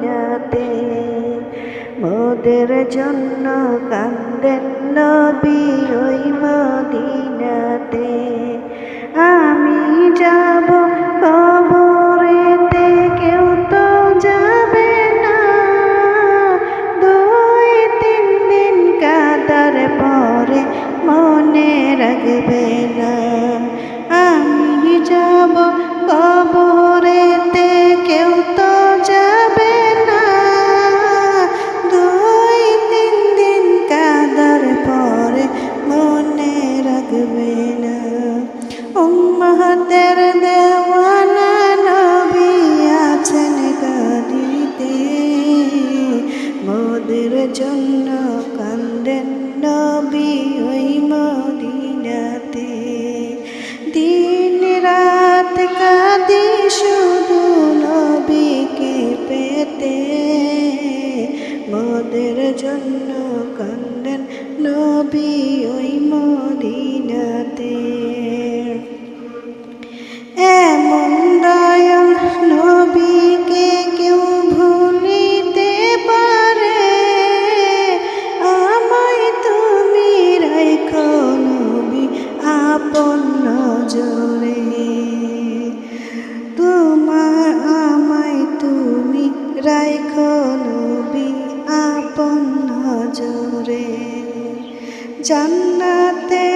মদিনাতে মোদের জন্য কান্দেন নবী ওই মদিনাতে। আমি যাব কবরেতে কেউ তো যাবে না। দুই, তিন দিন কাদার পরে মনে রাখবে না। মোদের জন্য কান্দেন নবী ওই মদিনাতে। দিন রাত কাঁদি শুধু নবীকে পেতে। মোদের জন্য কান্দেন নবী ওই মদিনাতে। নজরে জান্নাতে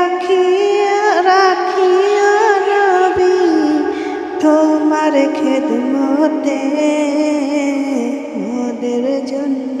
আখিয়া রাখিয়া রবি তোমার খেদমতে মোদের জন্য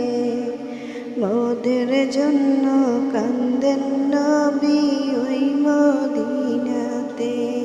তোদের জন্য কান্দেন নবী ওই মদিনাতে।